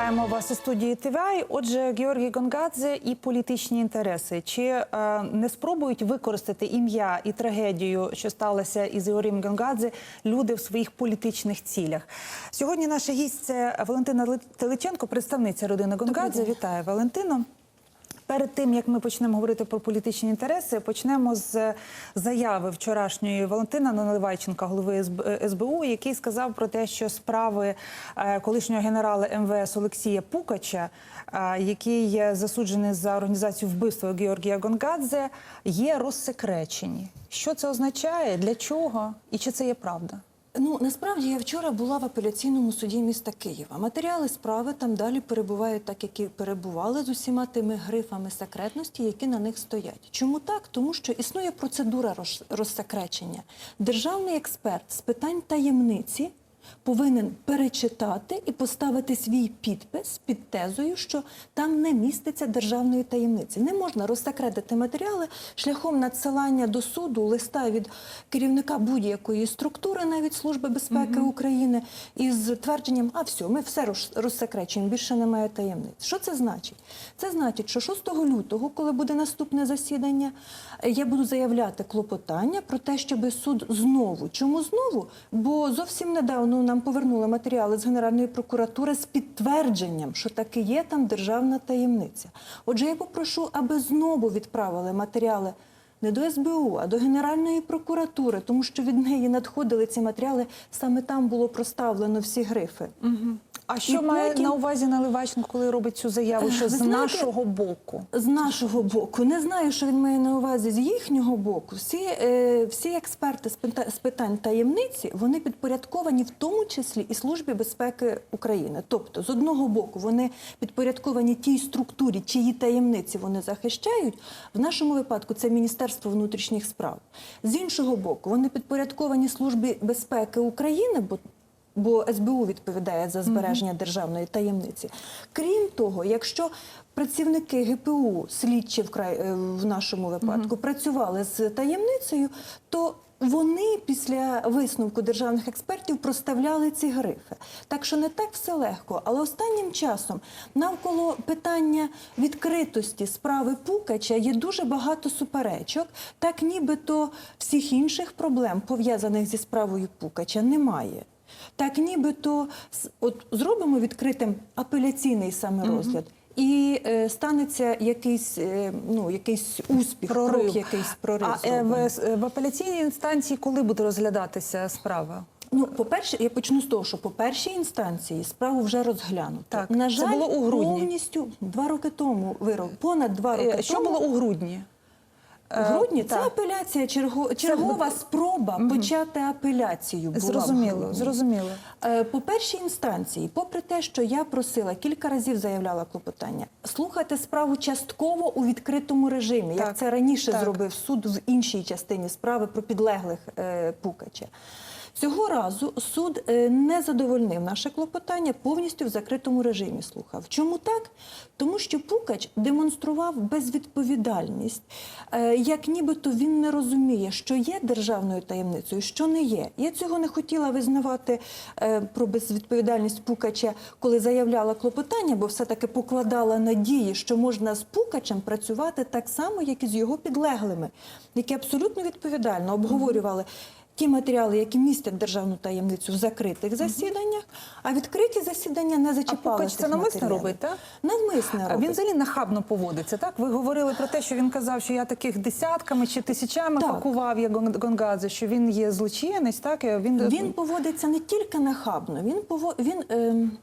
Вітаємо вас у студії ТВА. Отже, Георгій Гонгадзе і політичні інтереси. Чи е, не спробують використати ім'я і трагедію, що сталося із Георгієм Гонгадзе, люди в своїх політичних цілях? Сьогодні наша гість це Валентина Ли- Теличенко, представниця родини Гонгадзе. Вітаю, Валентино. Перед тим як ми почнемо говорити про політичні інтереси, почнемо з заяви вчорашньої Валентина Наливайченка, голови СБ- СБУ, який сказав про те, що справи е, колишнього генерала МВС Олексія Пукача, е, який засуджений за організацію вбивства Георгія Гонгадзе, є розсекречені. Що це означає? Для чого? І чи це є правда? Ну насправді я вчора була в апеляційному суді міста Києва. Матеріали справи там далі перебувають так, як і перебували з усіма тими грифами секретності, які на них стоять. Чому так? Тому що існує процедура розсекречення. Державний експерт з питань таємниці. Повинен перечитати і поставити свій підпис під тезою, що там не міститься державної таємниці. Не можна розсекретити матеріали шляхом надсилання до суду листа від керівника будь-якої структури, навіть Служби безпеки України, із твердженням, а все, ми все роз- розсекречуємо, більше немає таємниць. Що це значить? Це значить, що 6 лютого, коли буде наступне засідання, я буду заявляти клопотання про те, щоб суд знову. Чому знову? Бо зовсім недавно нам повернули матеріали з Генеральної прокуратури з підтвердженням, що таки є там державна таємниця. Отже, я попрошу, аби знову відправили матеріали. Не до СБУ, а до Генеральної прокуратури, тому що від неї надходили ці матеріали. Саме там було проставлено всі грифи. А що має на увазі Наливайченко, коли робить цю заяву? Що Ви з знаєте, нашого боку? З нашого боку, не знаю, що він має на увазі з їхнього боку. Всі, е, всі експерти з питань таємниці вони підпорядковані в тому числі і Службі безпеки України. Тобто, з одного боку, вони підпорядковані тій структурі, чиї таємниці вони захищають. В нашому випадку це Міністерство внутрішніх справ. З іншого боку, вони підпорядковані Службі безпеки України, бо бо СБУ відповідає за збереження державної таємниці. Крім того, якщо працівники ГПУ, слідчі в край е, в нашому випадку, працювали з таємницею, то вони після висновку державних експертів проставляли ці грифи. Так що не так все легко. Але останнім часом навколо питання відкритості справи Пукача є дуже багато суперечок. Так нібито всіх інших проблем, пов'язаних зі справою Пукача, немає. Так нібито от зробимо відкритим апеляційний саме розгляд. І е, станеться якийсь, е, ну, якийсь успіх, крок, якийсь прорив. А е, в, в апеляційній інстанції коли буде розглядатися справа? Ну, по-перше, я почну з того, що по першій інстанції справу вже розглянуто. Так, На це було у грудні. повністю два роки тому вирок, понад два роки Е, Що тому. було у грудні? У грудні це апеляція, черго, чергова спроба почати апеляцію. Була Зрозуміло, зрозуміло. Е, По першій інстанції, попри те, що я просила кілька разів заявляла клопотання, слухати справу частково у відкритому режимі, Так, як це раніше так. зробив суд в іншій частині справи про підлеглих е, Пукача. Цього разу суд е, не задовольнив наше клопотання, повністю в закритому режимі слухав. Чому так? Тому що Пукач демонстрував безвідповідальність, е, як нібито він не розуміє, що є державною таємницею, що не є. Я цього не хотіла визнавати е, про безвідповідальність Пукача, коли заявляла клопотання, бо все-таки покладала надії, що можна з Пукачем працювати так само, як і з його підлеглими, які абсолютно відповідально обговорювали. Ті матеріали, які містять державну таємницю в закритих засіданнях, а відкриті засідання не А зачіпали. Пукач це навмисно робить, так? Навмисно А робить. Він взагалі нахабно поводиться, так? Ви говорили про те, що він казав, що я таких десятками чи тисячами Так. пакував як Гонгадзе, що він є злочинець, так? Він, Він поводиться не тільки нахабно. Він пово... він,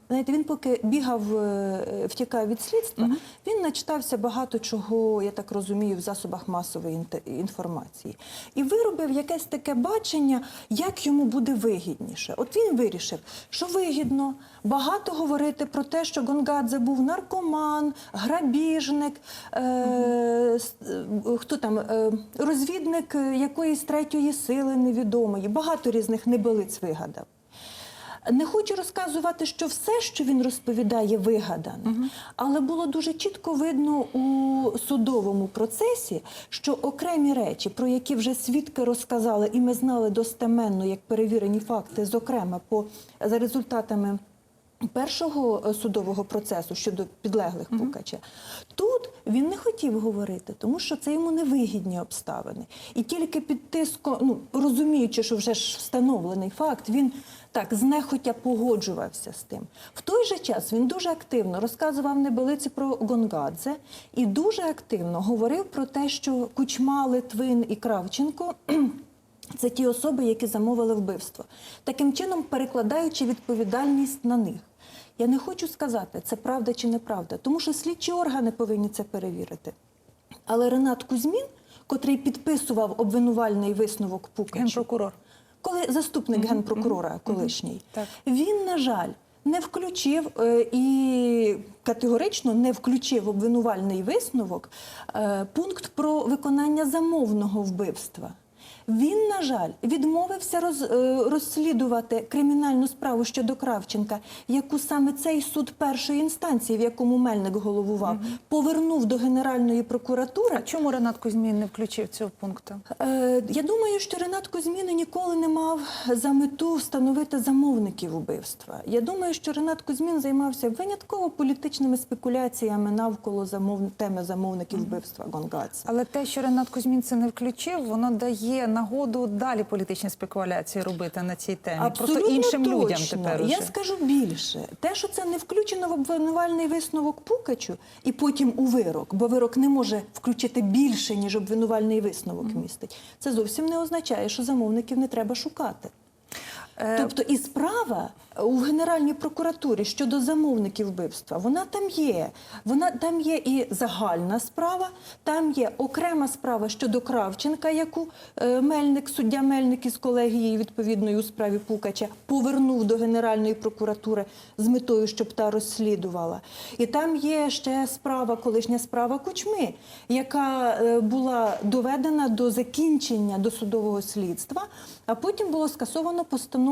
знаєте, він поки бігав, е, втікав від слідства, він начитався багато чого, я так розумію, в засобах масової інформації. І виробив якесь таке бачення, як йому буде вигідніше. От він вирішив, що вигідно багато говорити про те, що Гонгадзе був наркоман, грабіжник, е, е, хто там, е, розвідник е, якоїсь третьої сили невідомої. Багато різних небелиць вигадав. Не хочу розказувати, що все, що він розповідає, вигадане, але було дуже чітко видно у судовому процесі, що окремі речі, про які вже свідки розказали, і ми знали достеменно як перевірені факти, зокрема по за результатами першого е, судового процесу щодо підлеглих Пукача, тут він не хотів говорити, тому що це йому невигідні обставини. І тільки під тиском, ну розуміючи, що вже ж встановлений факт, він так знехотя погоджувався з тим. В той же час він дуже активно розказував небелиці про Гонгадзе і дуже активно говорив про те, що Кучма, Литвин і Кравченко. Це ті особи, які замовили вбивство, таким чином перекладаючи відповідальність на них. Я не хочу сказати, це правда чи неправда, тому що слідчі органи повинні це перевірити. Але Ренат Кузьмін, котрий підписував обвинувальний висновок Пукачу, Генпрокурор. коли заступник генпрокурора колишній, Так. він, на жаль, не включив е, і категорично не включив обвинувальний висновок е, пункт про виконання замовного вбивства. Він, на жаль, відмовився роз, е, розслідувати кримінальну справу щодо Кравченка, яку саме цей суд першої інстанції, в якому Мельник головував, повернув до Генеральної прокуратури. А чому Ренат Кузьмін не включив цього пункту? Е, Я думаю, що Ренат Кузьмін ніколи не мав за мету встановити замовників убивства. Я думаю, що Ренат Кузьмін займався винятково політичними спекуляціями навколо замов... теми замовників вбивства Гонгадзе. Але те, що Ренат Кузьмін це не включив, воно дає нагоду далі політичні спекуляції робити на цій темі. Просто іншим людям тепер уже. Я скажу більше. Те, що це не включено в обвинувальний висновок Пукачу і потім у вирок, бо вирок не може включити більше, ніж обвинувальний висновок містить, це зовсім не означає, що замовників не треба шукати. Е, Тобто і справа у Генеральній прокуратурі щодо замовників вбивства, вона там є. Вона там є і загальна справа, там є окрема справа щодо Кравченка, яку е, Мельник, суддя Мельник із колегією відповідною у справі Пукача повернув до Генеральної прокуратури з метою, щоб та розслідувала. І там є ще справа, колишня справа Кучми, яка е, була доведена до закінчення досудового слідства, а потім було скасовано постанову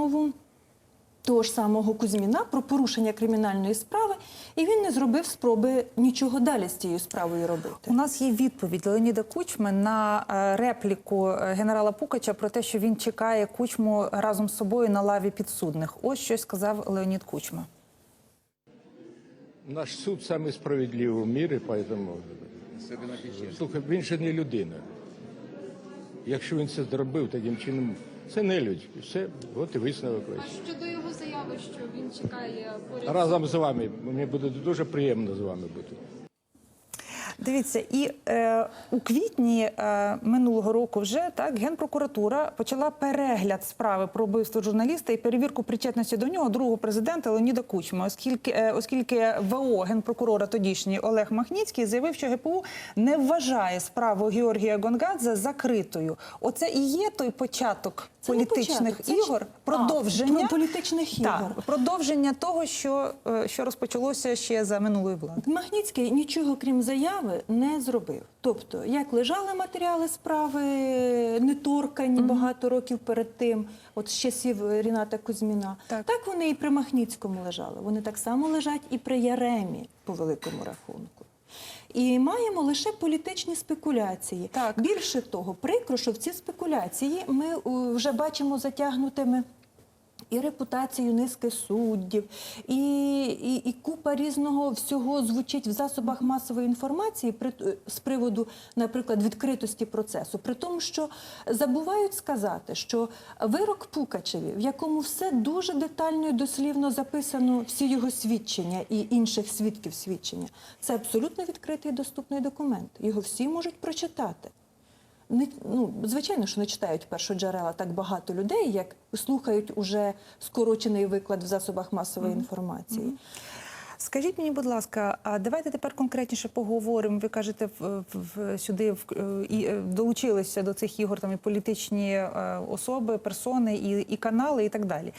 того ж самого Кузьміна про порушення кримінальної справи, і він не зробив спроби нічого далі з цією справою робити. У нас є відповідь Леоніда Кучми на е, репліку е, генерала Пукача про те, що він чекає Кучму разом з собою на лаві підсудних. Ось що сказав Леонід Кучма. Наш суд самый справедливый в мире, поэтому слухай, він же не людина. Якщо він це зробив таким чином, це не людь. Все, от і висновок А щодо його заяви, що він чекає поряд Разом з вами. Мені буде дуже приємно з вами бути. Дивіться, і е, у квітні е, минулого року вже так генпрокуратура почала перегляд справи про вбивство журналіста і перевірку причетності до нього другого президента Леоніда Кучма, оскільки е, оскільки ВО генпрокурора тодішній Олег Махніцький заявив, що ГПУ не вважає справу Георгія Гонгадзе закритою. Оце і є той початок Це політичних початок, ігор, А, продовження про політичних Так, ігор. продовження того, що, е, що розпочалося ще за минулої влади. Магніцький нічого крім заяви не зробив. Тобто, як лежали матеріали справи неторкані багато років перед тим, от з часів Ріната Кузьміна, Так. так. вони і при Махніцькому лежали. Вони так само лежать і при Яремі, по великому рахунку. І маємо лише політичні спекуляції. Так. Більше того, прикро, що в ці спекуляції ми е, вже бачимо затягнутими і репутацію низки суддів, і, і, і купа різного всього звучить в засобах масової інформації при, з приводу, наприклад, відкритості процесу. При тому, що забувають сказати, що вирок Пукачеві, в якому все дуже детально і дослівно записано, всі його свідчення і інших свідків свідчення, це абсолютно відкритий і доступний документ. Його всі можуть прочитати. Не, ну, звичайно, що не читають першоджерела так багато людей, як слухають уже скорочений виклад в засобах масової інформації. Скажіть мені, будь ласка, а давайте тепер конкретніше поговоримо. Ви кажете, сюди е, і, е, долучилися до цих ігор там і політичні е, особи, персони, і, і канали, і так далі.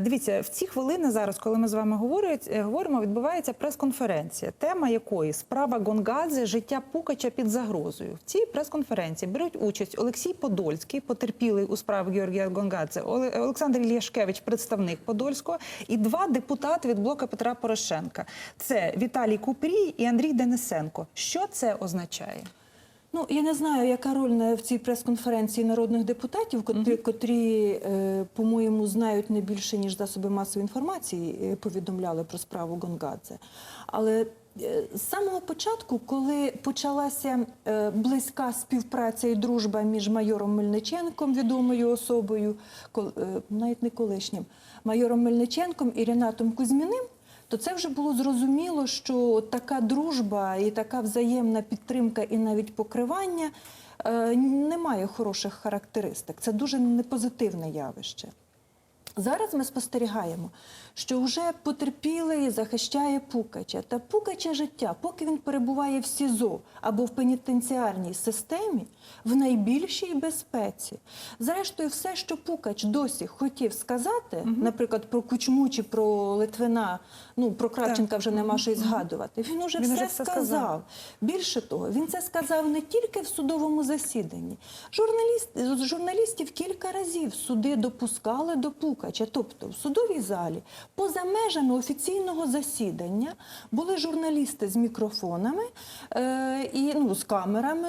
Дивіться, в ці хвилини зараз, коли ми з вами говоримо, відбувається прес-конференція, тема якої справа Гонгадзе життя Пукача під загрозою. В цій прес-конференції беруть участь Олексій Подольський, потерпілий у справі Георгія Гонгадзе, Олександр Ільяшкевич, представник Подольського, і два депутати від блока Петра Порошенка. Це Віталій Купрій і Андрій Денисенко. Що це означає? Ну, я не знаю, яка роль в цій прес-конференції народних депутатів, котрі, котрі е, по-моєму, знають не більше, ніж засоби масової інформації, е, повідомляли про справу Гонгадзе. Але е, з самого початку, коли почалася близька співпраця і дружба між майором Мельниченком, відомою особою, навіть не колишнім, майором Мельниченком і Ренатом Кузьміним, то це вже було зрозуміло, що така дружба і така взаємна підтримка і навіть покривання е, не має хороших характеристик. Це дуже непозитивне явище. Зараз ми спостерігаємо, що вже потерпілий захищає Пукача. Та Пукача життя, поки він перебуває в СІЗО або в пенітенціарній системі, в найбільшій безпеці. Зрештою, все, що Пукач досі хотів сказати, наприклад, про Кучму чи про Литвина, ну про Кравченка вже нема що й згадувати. Він уже Він все все сказав. сказав. Більше того, він це сказав не тільки в судовому засіданні. Журналіст, журналістів кілька разів суди допускали до Пукача. Тобто в судовій залі, поза межами офіційного засідання, були журналісти з мікрофонами е, і ну, з камерами,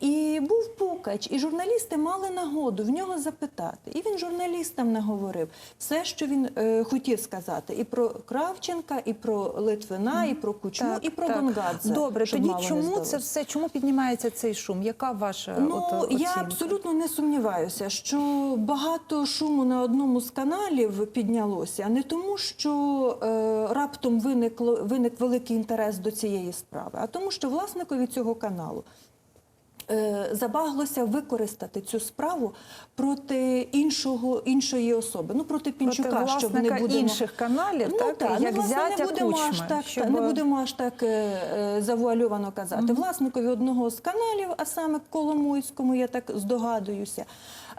і був Пукач. І журналісти мали нагоду в нього запитати. І він журналістам наговорив все, що він е, хотів сказати, і про Кравченка, і про Литвина, і про Кучму, і про Гонгадзе. Добре, тоді чому це все? Чому піднімається цей шум? Яка ваша Ну, от, я абсолютно не сумніваюся, що багато шуму на одному з каналів піднялося, не тому, що е, раптом виникло, виник великий інтерес до цієї справи, а тому, що власникові цього каналу забаглося використати цю справу проти іншого, іншої особи, ну проти Пінчука, Проти щоб не будемо... інших каналів, так, та, як власне, зятя не будемо аж так, щоб- не будемо аж так е, е, завуальовано казати. Власникові одного з каналів, а саме Коломойському, я так здогадуюся,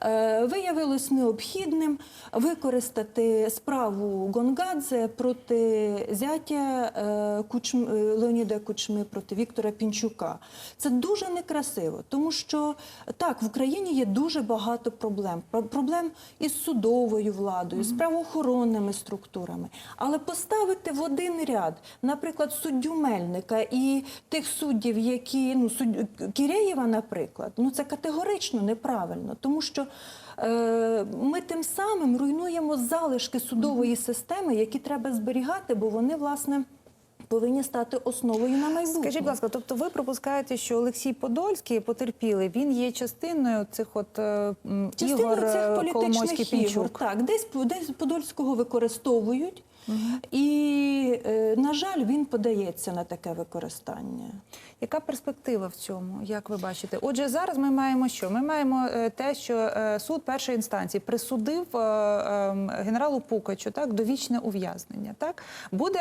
е, виявилось необхідним використати справу Гонгадзе проти зятя е, Кучм, е, Леоніда Кучми, проти Віктора Пінчука. Це дуже некрасиво, тому що так, в Україні є дуже багато проблем. Про- Проблем із судовою владою, з правоохоронними структурами. Але поставити в один ряд, наприклад, суддю Мельника і тих суддів, які ну суддю Кірєєва, наприклад, ну це категорично неправильно, тому що е, ми тим самим руйнуємо залишки судової системи, які треба зберігати, бо вони власне. Повинні стати основою на майбутнє. Скажіть, будь ласка, тобто ви пропускаєте, що Олексій Подольський потерпілий, він є частиною цих от е, м, Частину ігор цих політичних політичних ігор, Пінчук? так, десь, десь Подольського використовують, і, е, на жаль, він подається на таке використання. Яка перспектива в цьому? Як ви бачите? Отже, зараз ми маємо що? Ми маємо е, те, що е, суд першої інстанції присудив ем, генералу Пукачу так довічне ув'язнення. Так буде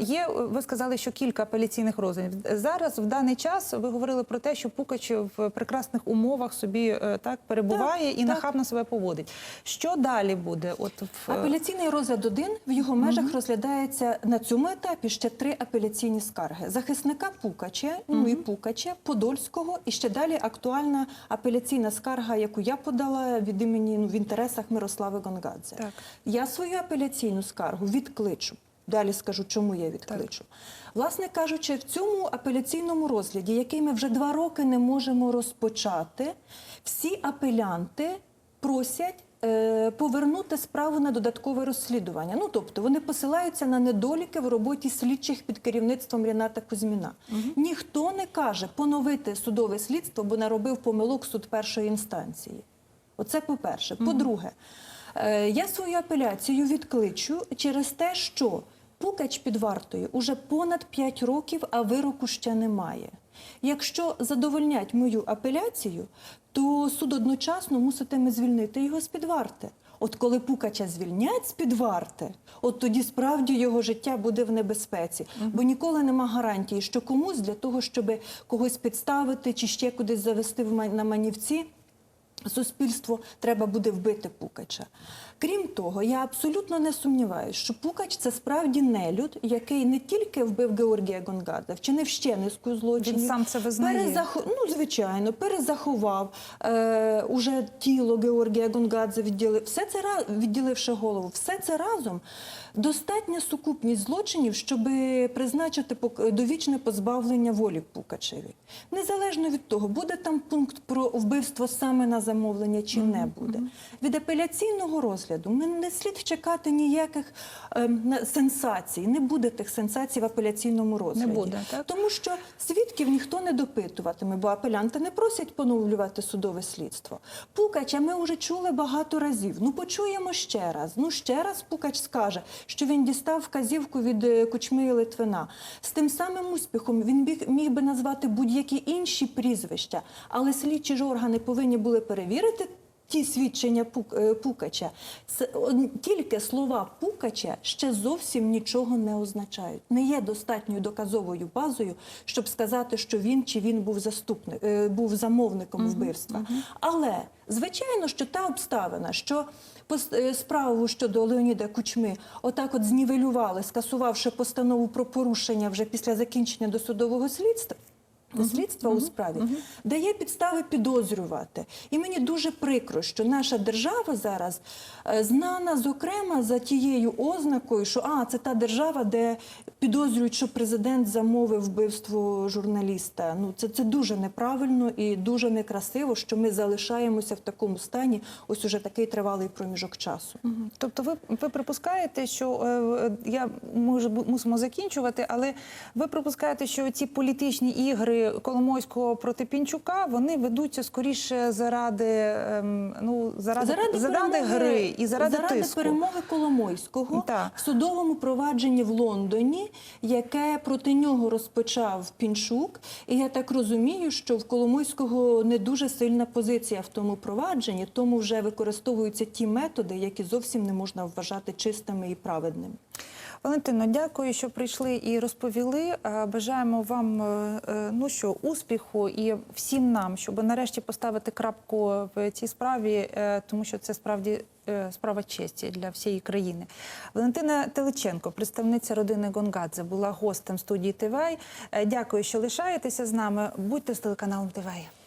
є. Ви сказали, що кілька апеляційних розглядів. Зараз в даний час ви говорили про те, що Пукач в прекрасних умовах собі так перебуває Так, і так. нахабно себе поводить. Що далі буде? От в Апеляційний розгляд один в його межах розглядається на цьому етапі ще три апеляційні скарги: захисника Пукача, ну і Пукача, Подольського, і ще далі актуальна апеляційна скарга, яку я подала від імені ну, в інтересах Мирослави Гонгадзе. Так. Я свою апеляційну скаргу відкличу. Далі скажу, чому я відкличу. Власне кажучи, в цьому апеляційному розгляді, який ми вже два роки не можемо розпочати, всі апелянти просять повернути справу на додаткове розслідування. Ну тобто вони посилаються на недоліки в роботі слідчих під керівництвом Ріната Кузьміна. Ніхто не каже поновити судове слідство, бо наробив помилок суд першої інстанції. Оце по-перше. По-друге, е, я свою апеляцію відкличу через те, що Пукач під вартою уже понад 5 років, а вироку ще немає. Якщо задовольнять мою апеляцію, то суд одночасно муситиме звільнити його з-під варти. От коли Пукача звільнять з-під варти, от тоді справді його життя буде в небезпеці. Бо ніколи нема гарантії, що комусь для того, щоб когось підставити чи ще кудись завести на манівці, суспільство треба буде вбити Пукача. Крім того, я абсолютно не сумніваюся, що Пукач це справді нелюд, який не тільки вбив Георгія Гонгадзе, вчинив ще низку злочинів. Він сам це визнає. Перезах- Ну, звичайно, перезаховав е, уже тіло Георгія Гонгадзе, відділив все це відділивши голову. Все це разом достатня сукупність злочинів, щоб призначити довічне позбавлення волі Пукачеві. Незалежно від того, буде там пункт про вбивство саме на замовлення чи не буде. Від апеляційного розгляду ми не слід чекати ніяких ем, сенсацій. Не буде тих сенсацій в апеляційному розгляді. буде, так? Тому що свідків ніхто не допитуватиме, бо апелянти не просять поновлювати судове слідство. Пукача ми вже чули багато разів. Ну почуємо ще раз. Ну ще раз Пукач скаже, що він дістав вказівку від е, Кучми Литвина. З тим самим успіхом він біг- міг би назвати будь-які інші прізвища, але слідчі ж органи повинні були перевірити. Ті свідчення е, Пукача, тільки слова Пукача ще зовсім нічого не означають. Не є достатньою доказовою базою, щоб сказати, що він чи він був заступник, е, був замовником вбивства. Але звичайно, що та обставина, що е, справу щодо Леоніда Кучми отак от знівелювали, скасувавши постанову про порушення вже після закінчення досудового слідства. Слідства у справі дає підстави підозрювати. І мені дуже прикро, що наша держава зараз е, знана, зокрема, за тією ознакою, що а, це та держава, де підозрюють, що президент замовив вбивство журналіста. Ну це, це дуже неправильно і дуже некрасиво, що ми залишаємося в такому стані. Ось уже такий тривалий проміжок часу. Тобто, ви, ви припускаєте, що е, е, я може мусимо закінчувати, але ви припускаєте, що ці політичні ігри Коломойського проти Пінчука вони ведуться скоріше заради ем, ну заради, заради, перемоги- гри і заради, тиску. перемоги Коломойського Так. в судовому провадженні в Лондоні, яке проти нього розпочав Пінчук. І я так розумію, що в Коломойського не дуже сильна позиція в тому провадженні, тому вже використовуються ті методи, які зовсім не можна вважати чистими і праведними. Валентино, дякую, що прийшли і розповіли. Е, Бажаємо вам е, е, ну що успіху і всім нам, щоб нарешті поставити крапку в цій справі, тому що це справді справа честі для всієї країни. Валентина Теличенко, представниця родини Гонгадзе, була гостем студії ТВАЙ. Дякую, що лишаєтеся з нами. Будьте з телеканалом ТВАЙ.